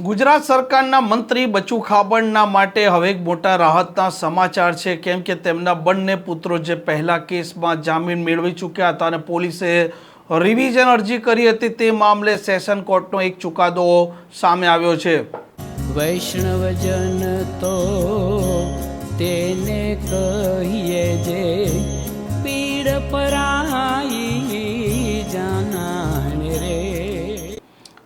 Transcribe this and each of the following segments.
ગુજરાત સરકારના મંત્રી બચુ ખાબડના માટે હવે એક મોટા રાહતના સમાચાર છે. કેમ કે તેમના બંને પુત્રો જે પહેલા કેસમાં જામીન મેળવી ચૂક્યા હતા અને પોલીસે રિવિઝન અરજી કરી હતી તે મામલે સેશન કોર્ટનો એક ચુકાદો સામે આવ્યો છે. વૈષ્ણવજન તો તેને કહીએ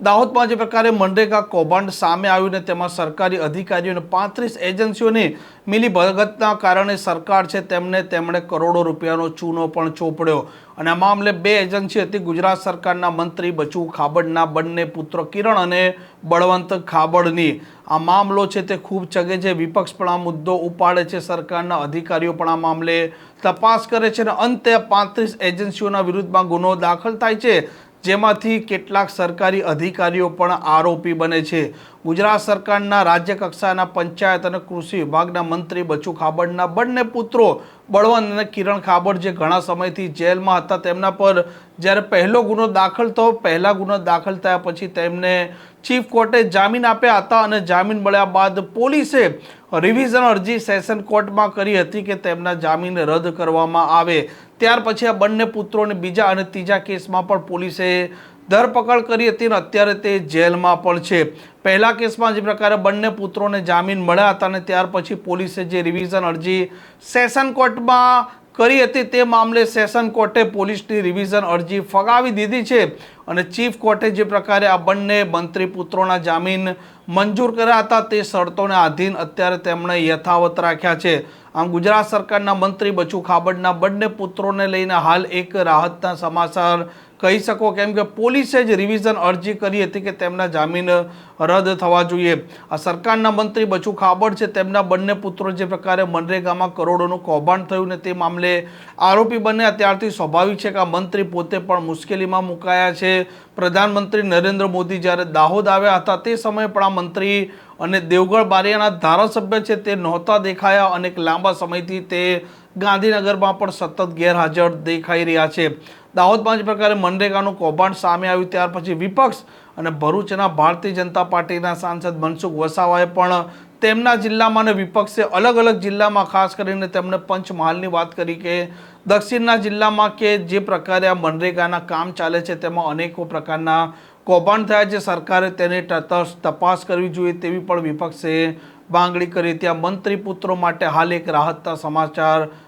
દાહોદમાં જે પ્રકારે મનરેગા કૌભાંડ સામે આવ્યું ને તેમાં સરકારી અધિકારીઓ અને પાંત્રીસ એજન્સીઓની મિલીભગતના કારણે સરકાર છે તેમને તેમણે કરોડો રૂપિયાનો ચૂનો પણ ચોપડ્યો. અને આ મામલે બે એજન્સી હતી, ગુજરાત સરકારના મંત્રી બચુ ખાબડના બંને પુત્ર કિરણ અને બળવંત ખાબડની. આ મામલો છે તે ખૂબ ચગે છે વિપક્ષ પણ આ મુદ્દો ઉપાડે છે, સરકારના અધિકારીઓ પણ આ મામલે તપાસ કરે છે અને અંતે પાંત્રીસ એજન્સીઓના વિરુદ્ધમાં ગુનો દાખલ થાય છે. જેમાંથી કેટલાક સરકારી અધિકારીઓ પણ આરોપી બને છે. ગુજરાત સરકારના રાજ્ય કક્ષાના પંચાયત અને કૃષિ વિભાગના મંત્રી બચુ ખાબડના બંને પુત્રો, બળવંત અને કિરણ ખાબડ જે ઘણા સમયથી જેલમાં હતા તેમના પર જ્યારે પહેલો ગુનો દાખલ થયો, પહેલા ગુનો દાખલ થયા પછી તેમને ચીફ કોર્ટે જામીન આપ્યા હતા અને જામીન મળ્યા બાદ પોલીસે રિવિઝન અરજી સેશન કોર્ટમાં કરી હતી કે તેમના જામીન રદ કરવામાં આવે. ત્યાર પછી આ બંને પુત્રોને બીજા અને ત્રીજા કેસમાં પણ પોલીસે ધરપકડ કરી હતી અને અત્યારે તે જેલમાં પણ છે. પહેલા કેસમાં જે પ્રકારે બંને પુત્રોને જામીન મળ્યા હતા અને ત્યાર પછી પોલીસે જે રિવિઝન અરજી સેશન કોર્ટમાં કરી હતી તે મામલે સેશન કોર્ટે પોલીસની રિવિઝન અરજી ફગાવી દીધી છે અને ચીફ કોર્ટે જે પ્રકારે આ બંને મંત્રી પુત્રોના જામીન મંજૂર કર્યા હતા તે શરતોને આધીન અત્યારે તેમણે યથાવત રાખ્યા છે. આમ ગુજરાત સરકારના મંત્રી બચુ ખાબડના બંને પુત્રોને લઈને હાલ એક રાહતના સમાચાર કહી શકો કેમ કે પોલીસે જ રિવિઝન અરજી કરી હતી કે તેમના જામીન રદ થવા જોઈએ. આ સરકારના મંત્રી બચુ ખાબડ છે. તેમના બંને પુત્રો જે પ્રકારે મનરેગામાં કરોડોનું કૌભાંડ થયું ને તે મામલે આરોપી બન્યા ત્યારથી સ્વાભાવિક છે કે આ મંત્રી પોતે પણ મુશ્કેલીમાં મુકાયા છે. પ્રધાનમંત્રી નરેન્દ્ર મોદી જ્યારે દાહોદ આવ્યા હતા તે સમયે પણ આ મંત્રી અને દેવગઢ બારિયાના ધારાસભ્ય છે તે નહોતા દેખાયા અને લાંબા સમયથી તે ગાંધીનગરમાં પણ સતત ગેરહાજર દેખાઈ રહ્યા છે. દાહોદમાં જે પ્રકારે મનરેગાનું કૌભાંડ સામે આવ્યું, ત્યાર પછી વિપક્ષ અને ભરૂચના ભારતીય જનતા પાર્ટીના સાંસદ મનસુખ વસાવાએ પણ તેમના જિલ્લામાં અને વિપક્ષે અલગ અલગ જિલ્લામાં, ખાસ કરીને તેમણે પંચમહાલની વાત કરી કે દક્ષિણના જિલ્લામાં કે જે પ્રકારે આ મનરેગાના કામ ચાલે છે, તેમાં અનેકો પ્રકારના કૌભાંડ થયા છે. સરકારે તેની તપાસ કરવી જોઈએ તેવી પણ વિપક્ષે માંગણી કરી. ત્યાં મંત્રી પુત્રો માટે હાલ એક રાહતના સમાચાર